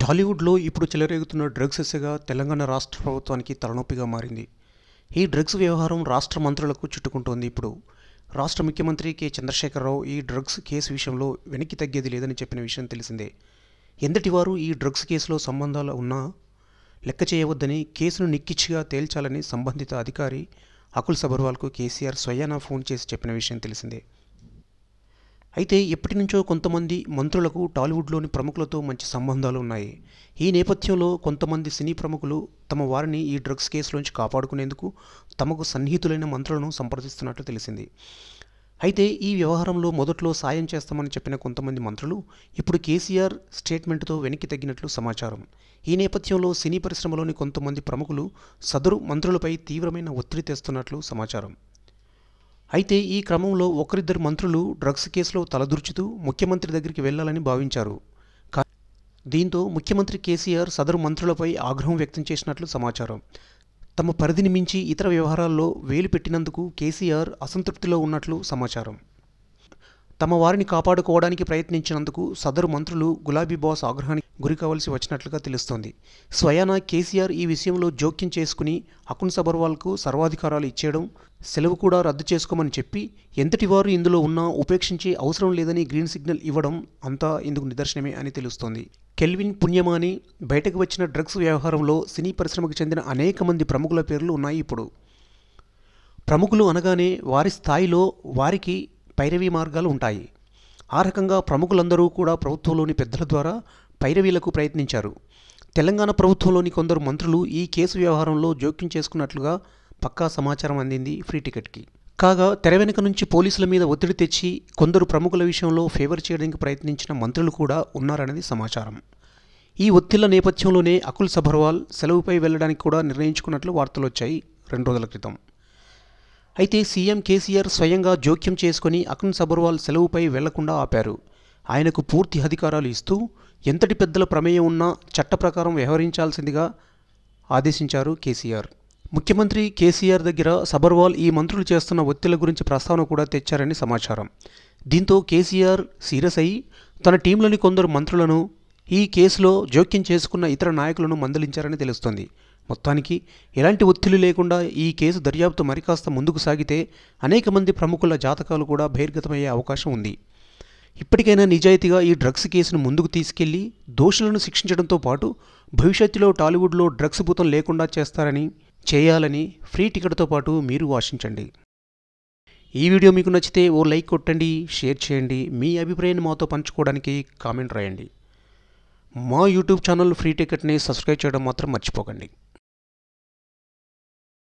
టాలీవుడ్లో ఇప్పుడు చెలరేగుతున్న డ్రగ్స్ ఎసగా తెలంగాణ రాష్ట్ర ప్రభుత్వానికి తలనొప్పిగా మారింది. ఈ డ్రగ్స్ వ్యవహారం రాష్ట్ర మంత్రులకు చుట్టుకుంటోంది ఇప్పుడు. రాష్ట్ర ముఖ్యమంత్రి కె. చంద్రశేఖరరావు ఈ డ్రగ్స్ కేసు విషయంలో వెనక్కి తగ్గేది లేదని చెప్పిన విషయం తెలిసిందే. ఎందటి వారు ఈ డ్రగ్స్ కేసులో సంబంధాలు ఉన్నా లెక్క చేయవద్దని కేసును నిక్కిచ్చిగా తేల్చాలని సంబంధిత అధికారి అకుల్ సబర్వాల్కు కేసీఆర్ స్వయానా ఫోన్ చేసి చెప్పిన విషయం తెలిసిందే. అయితే ఎప్పటి నుంచో కొంతమంది మంత్రులకు టాలీవుడ్లోని ప్రముఖులతో మంచి సంబంధాలు ఉన్నాయి. ఈ నేపథ్యంలో కొంతమంది సినీ ప్రముఖులు తమ వారిని ఈ డ్రగ్స్ కేసులోంచి కాపాడుకునేందుకు తమకు సన్నిహితులైన మంత్రులను సంప్రదిస్తున్నట్లు తెలిసింది. అయితే ఈ వ్యవహారంలో మొదట్లో సాయం చేస్తామని చెప్పిన కొంతమంది మంత్రులు ఇప్పుడు కేసీఆర్ స్టేట్మెంట్తో వెనక్కి తగ్గినట్లు సమాచారం. ఈ నేపథ్యంలో సినీ పరిశ్రమలోని కొంతమంది ప్రముఖులు సదరు మంత్రులపై తీవ్రమైన ఒత్తిడి తెస్తున్నట్లు సమాచారం. అయితే ఈ క్రమంలో ఒకరిద్దరు మంత్రులు డ్రగ్స్ కేసులో తలదూర్చుతూ ముఖ్యమంత్రి దగ్గరికి వెళ్ళాలని భావించారు. దీంతో ముఖ్యమంత్రి కేసీఆర్ సదరు మంత్రులపై ఆగ్రహం వ్యక్తం చేసినట్లు సమాచారం. తమ పరిధిని మించి ఇతర వ్యవహారాల్లో వేలు పెట్టినందుకు కేసీఆర్ అసంతృప్తిలో ఉన్నట్లు సమాచారం. తమ వారిని కాపాడుకోవడానికి ప్రయత్నించినందుకు సదరు మంత్రులు గులాబీ బాస్ ఆగ్రహానికి గురికావలసి వచ్చినట్లుగా తెలుస్తోంది. స్వయానా కేసీఆర్ ఈ విషయంలో జోక్యం చేసుకుని అకున్ సబర్వాల్కు సర్వాధికారాలు ఇచ్చేయడం సెలవు కూడా రద్దు చేసుకోమని చెప్పి ఎంతటి వారు ఇందులో ఉన్నా ఉపేక్షించే అవసరం లేదని గ్రీన్ సిగ్నల్ ఇవ్వడం అంతా ఇందుకు నిదర్శనమే అని తెలుస్తోంది. కెల్విన్ పుణ్యమాని బయటకు వచ్చిన డ్రగ్స్ వ్యవహారంలో సినీ పరిశ్రమకు చెందిన అనేక మంది ప్రముఖుల పేర్లు ఉన్నాయి ఇప్పుడు. ప్రముఖులు అనగానే వారి స్థాయిలో వారికి పైరవీ మార్గాలు ఉంటాయి. ఆ రకంగా ప్రముఖులందరూ కూడా ప్రభుత్వంలోని పెద్దల ద్వారా పైరవీలకు ప్రయత్నించారు. తెలంగాణ ప్రభుత్వంలోని కొందరు మంత్రులు ఈ కేసు వ్యవహారంలో జోక్యం చేసుకున్నట్లుగా పక్కా సమాచారం అందింది ఫ్రీ టికెట్కి. కాగా తెర వెనుక నుంచి పోలీసుల మీద ఒత్తిడి తెచ్చి కొందరు ప్రముఖుల విషయంలో ఫేవర్ చేయడానికి ప్రయత్నించిన మంత్రులు కూడా ఉన్నారనేది సమాచారం. ఈ ఒత్తిళ్ళ నేపథ్యంలోనే అకుల్ సభర్వాల్ సెలవుపై వెళ్ళడానికి కూడా నిర్ణయించుకున్నట్లు వార్తలు వచ్చాయి రెండు రోజుల క్రితం. అయితే సీఎం కేసీఆర్ స్వయంగా జోక్యం చేసుకుని అకున్ సబర్వాల్ సెలవుపై వెళ్ళకుండా ఆపారు. ఆయనకు పూర్తి అధికారాలు ఇస్తూ ఎంతటి పెద్దల ప్రమేయం ఉన్నా చట్ట ప్రకారం వ్యవహరించాల్సిందిగా ఆదేశించారు కేసీఆర్. ముఖ్యమంత్రి కేసీఆర్ దగ్గర సబర్వాల్ ఈ మంత్రులు చేస్తున్న ఒత్తిళ్ళ గురించి ప్రస్తావన కూడా తెచ్చారని సమాచారం. దీంతో కేసీఆర్ సీరియస్ అయి తన టీంలోని కొందరు మంత్రులను ఈ కేసులో జోక్యం చేసుకున్న ఇతర నాయకులను మందలించారని తెలుస్తోంది. మొత్తానికి ఎలాంటి ఒత్తిడి లేకుండా ఈ కేసు దర్యాప్తు మరికాస్త ముందుకు సాగితే అనేక మంది ప్రముఖుల జాతకాలు కూడా బహిర్గతమయ్యే అవకాశం ఉంది. ఇప్పటికైనా నిజాయితీగా ఈ డ్రగ్స్ కేసును ముందుకు తీసుకెళ్ళి దోషులను శిక్షించడంతో పాటు భవిష్యత్తులో టాలీవుడ్లో డ్రగ్స్ భూతం లేకుండా చేస్తారని చేయాలని ఫ్రీ టికెట్తో పాటు మీరు ఆశించండి. ఈ వీడియో మీకు నచ్చితే ఓ లైక్ కొట్టండి షేర్ చేయండి మీ అభిప్రాయాన్ని మాతో పంచుకోవడానికి కామెంట్ రాయండి. మా యూట్యూబ్ ఛానల్ ఫ్రీ టికెట్ని సబ్స్క్రైబ్ చేయడం మాత్రం మర్చిపోకండి.